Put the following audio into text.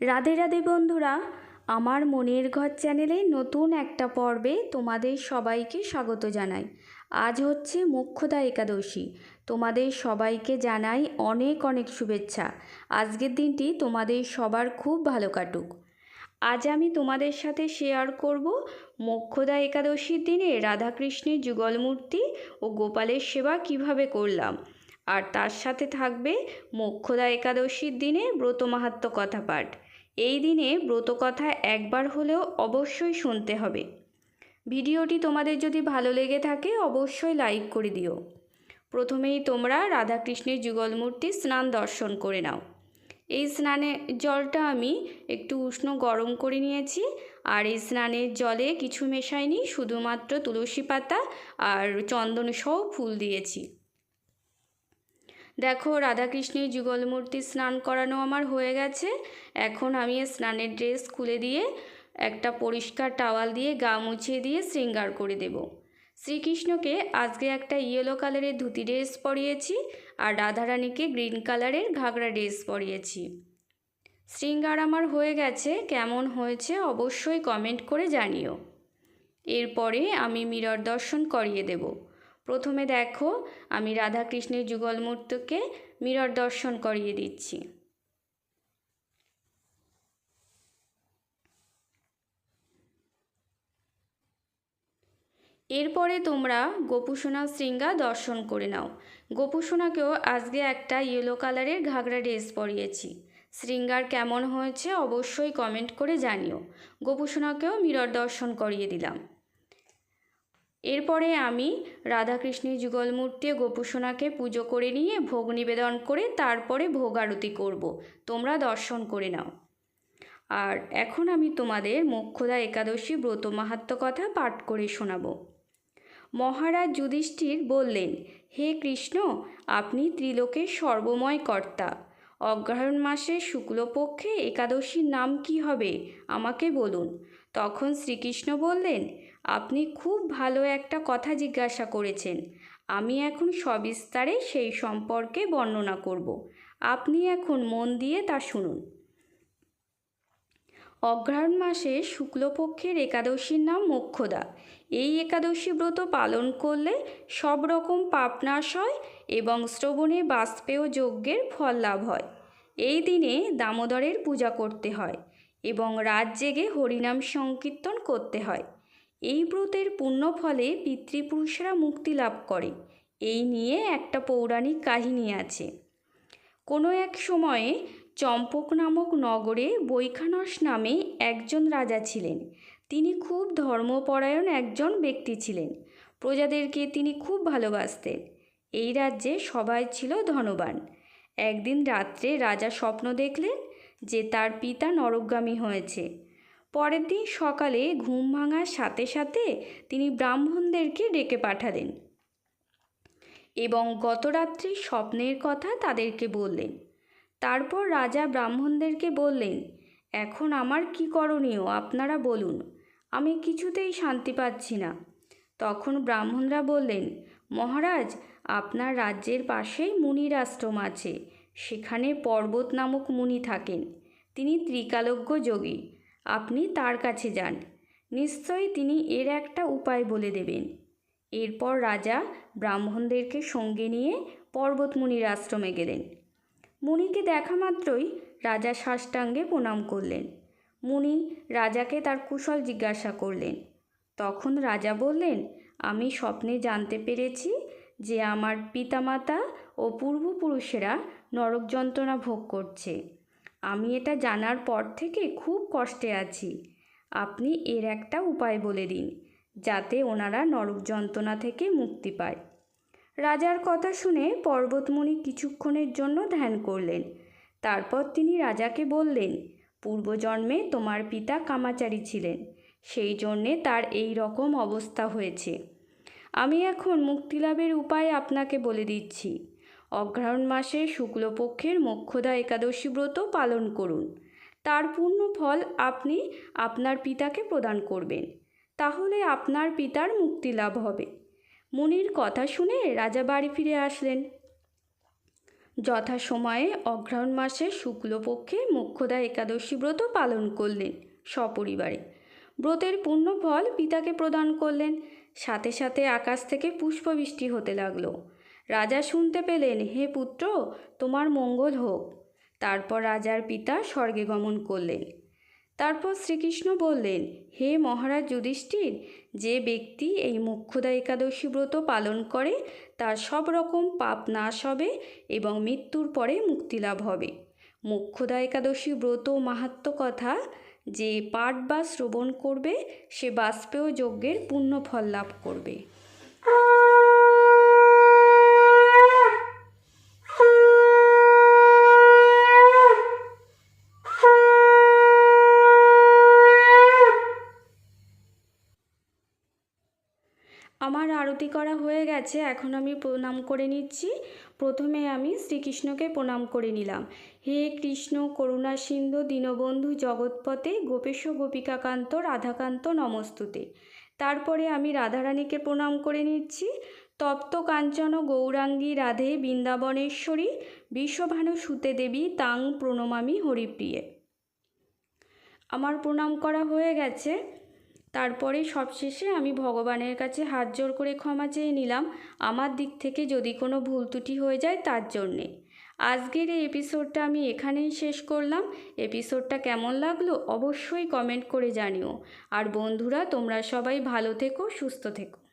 রাধে রাধে বন্ধুরা, আমার মনের ঘর চ্যানেলে নতুন একটা পর্বে তোমাদের সবাইকে স্বাগত জানাই। আজ হচ্ছে মোক্ষদা একাদশী। তোমাদের সবাইকে জানাই অনেক অনেক শুভেচ্ছা। আজকের দিনটি তোমাদের সবার খুব ভালো কাটুক। আজ আমি তোমাদের সাথে শেয়ার করব মোক্ষদা একাদশীর দিনে রাধাকৃষ্ণের যুগল মূর্তি ও গোপালের সেবা কীভাবে করলাম। আর তার সাথে থাকবে মোক্ষদা একাদশীর দিনে ব্রত মাহাত্ম্য কথা পাঠ এই দিনে ব্রত কথা একবার হলেও অবশ্যই শুনতে হবে। ভিডিওটি তোমাদের যদি ভালো লেগে থাকে, অবশ্যই লাইক করে দিও। প্রথমেই তোমরা রাধাকৃষ্ণের যুগল মূর্তি স্নান দর্শন করে নাও। এই স্নানের জলটা আমি একটু উষ্ণ গরম করে নিয়েছি আর এই স্নানের জলে কিছু মেশাইনি, শুধুমাত্র তুলসী পাতা আর চন্দন সহ ফুল দিয়েছি। দেখো, রাধাকৃষ্ণের যুগল মূর্তি স্নান করানো আমার হয়ে গেছে। এখন আমি স্নানের ড্রেস খুলে দিয়ে একটা পরিষ্কার টাওয়াল দিয়ে গা মুছিয়ে দিয়ে শৃঙ্গার করে দেব। শ্রীকৃষ্ণকে আজকে একটা ইয়েলো কালারের ধুতি ড্রেস পরিয়েছি আর রাধারানীকে গ্রিন কালারের ঘাগরা ড্রেস পরিয়েছি। শৃঙ্গার আমার হয়ে গেছে। কেমন হয়েছে অবশ্যই কমেন্ট করে জানিও। এরপরে আমি মিরর দর্শন করিয়ে দেবো। প্রথমে দেখো, আমি রাধাকৃষ্ণের যুগল মূর্তিকে মিরর দর্শন করিয়ে দিচ্ছি। এরপরে তোমরা গোপুসোনা শৃঙ্গা দর্শন করে নাও। গোপুসোনাকেও আজকে একটা ইয়েলো কালারের ঘাগরা ড্রেস পরিয়েছি। শৃঙ্গার কেমন হয়েছে অবশ্যই কমেন্ট করে জানিও। গোপুসোনাকেও মিরর দর্শন করিয়ে দিলাম। এরপরে আমি রাধাকৃষ্ণের যুগল মূর্তি গোপুসোনাকে পুজো করে নিয়ে ভোগ নিবেদন করে তারপরে ভোগ আরতি করব। তোমরা দর্শন করে নাও। আর এখন আমি তোমাদের মোক্ষদা একাদশী ব্রত মাহাত্ম কথা পাঠ করে শোনাব। মহারাজ যুধিষ্ঠির বললেন, হে কৃষ্ণ, আপনি ত্রিলোকের সর্বময় কর্তা। অগ্রহায়ণ মাসের শুক্লপক্ষে একাদশীর নাম কি হবে আমাকে বলুন। তখন শ্রীকৃষ্ণ বললেন আপনি খুব ভালো একটা কথা জিজ্ঞাসা করেছেন। আমি এখন সবিস্তারে সেই সম্পর্কে বর্ণনা করব। আপনি এখন মন দিয়ে তা শুনুন। অগ্রহায়ণ মাসে শুক্লপক্ষের একাদশীর নাম মোক্ষদা। এই একাদশী ব্রত পালন করলে সব রকম পাপনাশ হয় এবং শ্রবণে বাষ্পেয় যজ্ঞের ফল লাভ হয়। এই দিনে দামোদরের পূজা করতে হয় এবং রাত জেগে হরিনাম সংকীর্তন করতে হয়। এই ব্রতের পুণ্য ফলে পিতৃপুরুষেরা মুক্তি লাভ করে। এই নিয়ে একটা পৌরাণিক কাহিনী আছে। কোনো এক সময়ে চম্পক নামক নগরে বৈখানস নামে একজন রাজা ছিলেন। তিনি খুব ধর্মপরায়ণ একজন ব্যক্তি ছিলেন। প্রজাদেরকে তিনি খুব ভালোবাসতেন। এই রাজ্যে সবাই ছিল ধনবান। একদিন রাত্রে রাজা স্বপ্ন দেখলেন যে তার পিতা নরকগামী হয়েছে। পরের দিন সকালে ঘুম ভাঙার সাথে সাথে তিনি ব্রাহ্মণদেরকে ডেকে পাঠালেন এবং গতরাত্রি স্বপ্নের কথা তাদেরকে বললেন। তারপর রাজা ব্রাহ্মণদেরকে বললেন, এখন আমার কি করণীয়, আপনারা বলুন। আমি কিছুতেই শান্তি পাচ্ছি না। তখন ব্রাহ্মণরা বললেন, মহারাজ, আপনার রাজ্যের পাশেই মুনির আশ্রম আছে। সেখানে পর্বত নামক মুনি থাকেন। তিনি ত্রিকালজ্ঞ যোগী। আপনি তার কাছে যান। নিশ্চয়ই তিনি এর একটা উপায় বলে দেবেন। এরপর রাজা ব্রাহ্মণদেরকে সঙ্গে নিয়ে পর্বতমুনির আশ্রমে গেলেন। মুনিকে দেখা মাত্রই রাজা সাষ্টাঙ্গে প্রণাম করলেন। মুনি রাজাকে তার কুশল জিজ্ঞাসা করলেন। তখন রাজা বললেন, আমি স্বপ্নে জানতে পেরেছি যে আমার পিতামাতা ও পূর্বপুরুষেরা নরক যন্ত্রণা ভোগ করছে। আমি এটা জানার পর থেকে খুব কষ্টে আছি। আপনি এর একটা উপায় বলে দিন, যাতে ওনারা নরক যন্ত্রণা থেকে মুক্তি পায়। রাজার কথা শুনে পর্বতমণি কিছুক্ষণের জন্য ধ্যান করলেন। তারপর তিনি রাজাকে বললেন, পূর্বজন্মে তোমার পিতা কামাচারী ছিলেন, সেই জন্যে তার এই রকম অবস্থা হয়েছে। আমি এখন মুক্তিলাভের উপায় আপনাকে বলে দিচ্ছি। অগ্রহায়ণ মাসে শুক্লপক্ষের মোক্ষদা একাদশী ব্রত পালন করুন। তার পূর্ণ ফল আপনি আপনার পিতাকে প্রদান করবেন। তাহলে আপনার পিতার মুক্তি লাভ হবে। মুনির কথা শুনে রাজা বাড়ি ফিরে আসলেন। যথাসময়ে অঘ্রাণ মাসের শুক্লপক্ষে মোক্ষদা একাদশী ব্রত পালন করলেন সপরিবারে। ব্রতের পূর্ণ ফল পিতাকে প্রদান করলেন। সাথে সাথে আকাশ থেকে পুষ্পবৃষ্টি হতে লাগল। রাজা শুনতে পেলেন, হে পুত্র, তোমার মঙ্গল হোক। তারপর রাজার পিতা স্বর্গে গমন করলেন। তারপর শ্রীকৃষ্ণ বললেন, হে মহারাজ যুধিষ্ঠির, যে ব্যক্তি এই মুখ্যদা একাদশী ব্রত পালন করে, তার সব রকম পাপ নাশ হবে এবং মৃত্যুর পরে মুক্তিলাভ হবে। মুখ্যদা একাদশী ব্রত মাহাত্ম কথা, যে পাঠ বা শ্রবণ করবে, সে বাষ্পেয় যজ্ঞের পূর্ণ ফল লাভ করবে। আমার আরতি করা হয়ে গেছে, এখন আমি প্রণাম করে নিচ্ছি। প্রথমে আমি শ্রীকৃষ্ণকে প্রণাম করে নিলাম। হে কৃষ্ণ, করুণা সিন্ধু, দীনবন্ধু জগৎপথে গোপেশ গোপিকাকান্ত, রাধাকান্ত নমস্তুতে। তারপরে আমি রাধারানীকে প্রণাম করে নিচ্ছি। তপ্ত কাঞ্চন, গৌরাঙ্গী, রাধে, বৃন্দাবনেশ্বরী বিশ্বভানু সুতে দেবী, তাং, প্রণমামি, হরিপ্রিয়ে। আমার প্রণাম করা হয়ে গেছে। তারপরে সবশেষে আমি ভগবানের কাছে হাত জোর করে ক্ষমা চেয়ে নিলাম। আমার দিক থেকে যদি কোনো ভুল ত্রুটি হয়ে যায় তার জন্যে। আজকের এই এপিসোডটা আমি এখানেই শেষ করলাম। এপিসোডটা কেমন লাগল অবশ্যই কমেন্ট করে জানিও। আর বন্ধুরা, তোমরা সবাই ভালো থেকো, সুস্থ থেকো।